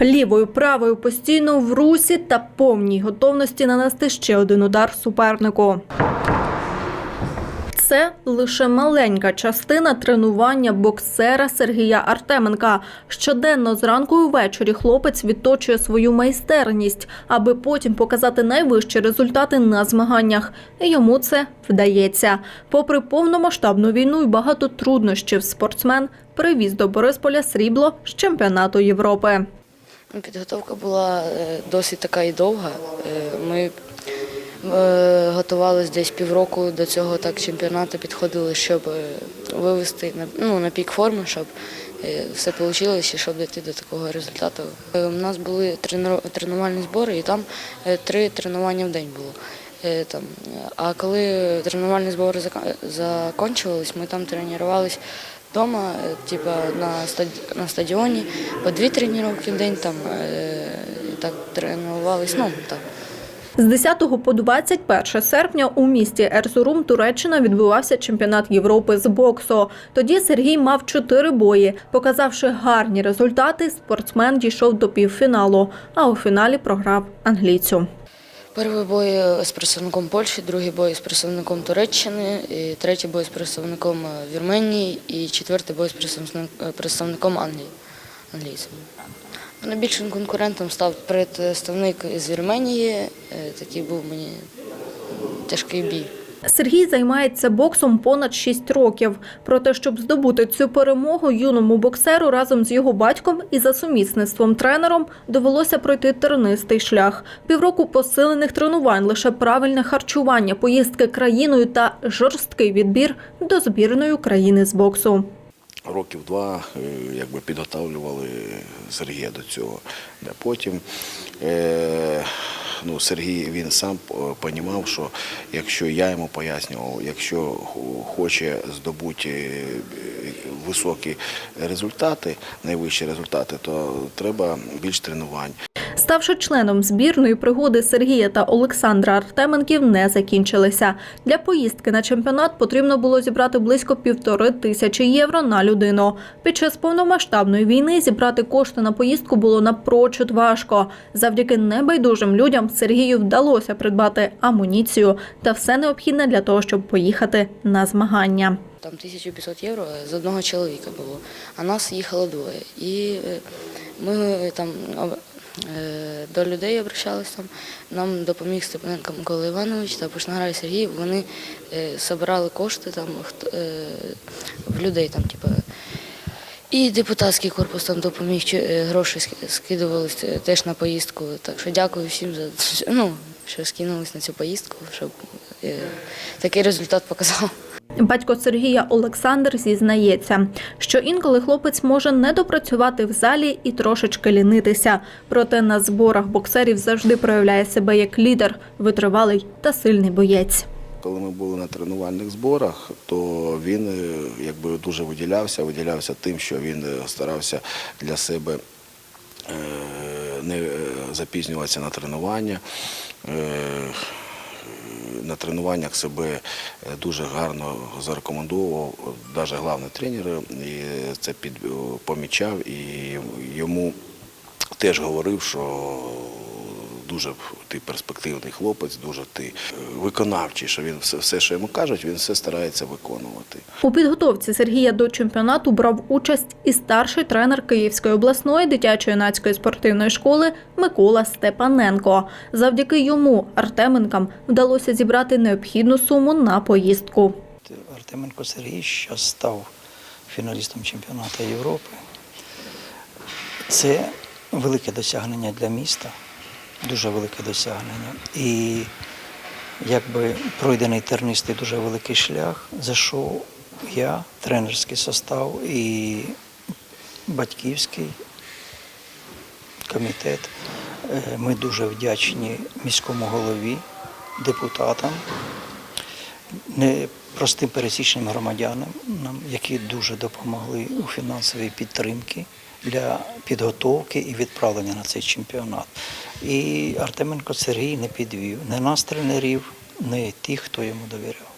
Лівою, правою постійно в русі та повній готовності нанести ще один удар супернику. Це лише маленька частина тренування боксера Сергія Артеменка. Щоденно зранку і ввечері хлопець відточує свою майстерність, аби потім показати найвищі результати на змаганнях. Йому це вдається. Попри повномасштабну війну і багато труднощів, спортсмен привіз до Борисполя срібло з чемпіонату Європи. Підготовка була е, досить така і довга. Е, Ми е, готувалися десь півроку до цього так чемпіонату, підходили, щоб вивести на, ну, на пік форми, щоб все вийшло і щоб дійти до такого результату. У нас були тренувальні збори, і там три тренування в день було. Там. А коли тренувальні збори закінчувались, ми там тренувалися вдома, е, типа на на стадіоні, по дві тренування в день там е, так тренувалися. Ну, так. З 10 по 21 серпня у місті Ерзурум, Туреччина, відбувався чемпіонат Європи з боксу. Тоді Сергій мав чотири бої. Показавши гарні результати, спортсмен дійшов до півфіналу, а у фіналі програв англійцю. Перший бой з представником Польщі, другий бой з представником Туреччини, і третій бой з представником е, Вірменії і четвертий бой з е, представником Англії. англійцем. Найбільшим конкурентом став представник з Вірменії. Е, Такий був мені тяжкий бій. Сергій займається боксом понад 6 років. Проте, щоб здобути цю перемогу юному боксеру разом з його батьком і за сумісництвом тренером довелося пройти тернистий шлях. Півроку посилених тренувань, лише правильне харчування, поїздки країною та жорсткий відбір до збірної України з боксу. Років два е, якби підготовлювали Сергія до цього. Потім е, ну, Сергій він сам розумів, що якщо я йому пояснював, якщо хоче здобути е, високі результати, найвищі результати, то треба більш тренувань. Ставши членом збірної, пригоди Сергія та Олександра Артеменків не закінчилися. Для поїздки на чемпіонат потрібно було зібрати близько півтори тисячі євро на людину. Під час повномасштабної війни зібрати кошти на поїздку було напрочуд важко. Завдяки небайдужим людям Сергію вдалося придбати амуніцію та все необхідне для того, щоб поїхати на змагання. Там 1500 євро з одного чоловіка було, а нас їхало двоє. І е, ми е, там до людей обращалися там. Нам допоміг Степаненко Микола Іванович та Пушнаграй Сергій. Вони е, збирали кошти там е, в людей там, типу. І депутатський корпус там допоміг, е, гроші ски- скидувались е, теж на поїздку. Так що дякую всім за ну, що скинулись на цю поїздку, щоб е, такий результат показав. Батько Сергія Олександр зізнається, що інколи хлопець може не допрацювати в залі і трошечки лінитися. Проте на зборах боксерів завжди проявляє себе як лідер, витривалий та сильний боєць. Коли ми були на тренувальних зборах, то він е, якби дуже виділявся, виділявся тим, що він е, старався для себе е, не запізнюватися на тренування. Е, На тренуваннях себе е, дуже гарно зарекомендував, навіть головний тренер і це під, помічав і йому теж говорив, що дуже ти перспективний хлопець, дуже ти е, виконавчий, що він все, все, що йому кажуть, він все старається виконувати. У підготовці Сергія до чемпіонату брав участь і старший тренер Київської обласної дитячо-юнацької спортивної школи Микола Степаненко. Завдяки йому Артеменкам вдалося зібрати необхідну суму на поїздку. Артеменко Сергій, що став фіналістом чемпіонату Європи. Це велике досягнення для міста, дуже велике досягнення. І якби пройдений тернистий дуже великий шлях, за що я, тренерський состав і батьківський комітет. Е, Ми дуже вдячні міському голові, депутатам, не простим пересічним громадянам, нам, які дуже допомогли у фінансовій підтримці для підготовки і відправлення на цей чемпіонат. І Артеменко Сергій не підвів не нас, тренерів, не тих, хто йому довіряв.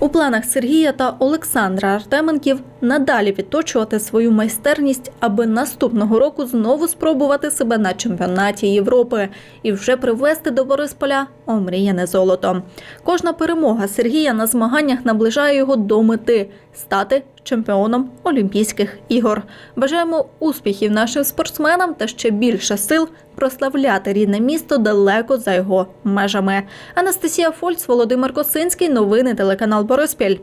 У планах Сергія та Олександра Артеменків надалі відточувати свою майстерність, аби наступного року знову спробувати себе на чемпіонаті Європи і вже привезти до Борисполя омріяне золото. Кожна перемога Сергія на змаганнях наближає його до мети стати чемпіоном Олімпійських ігор. Бажаємо успіхів нашим спортсменам та ще більше сил прославляти рідне місто далеко за його межами. Анастасія Фольц, Володимир Косинський. Новини телеканал Бориспіль.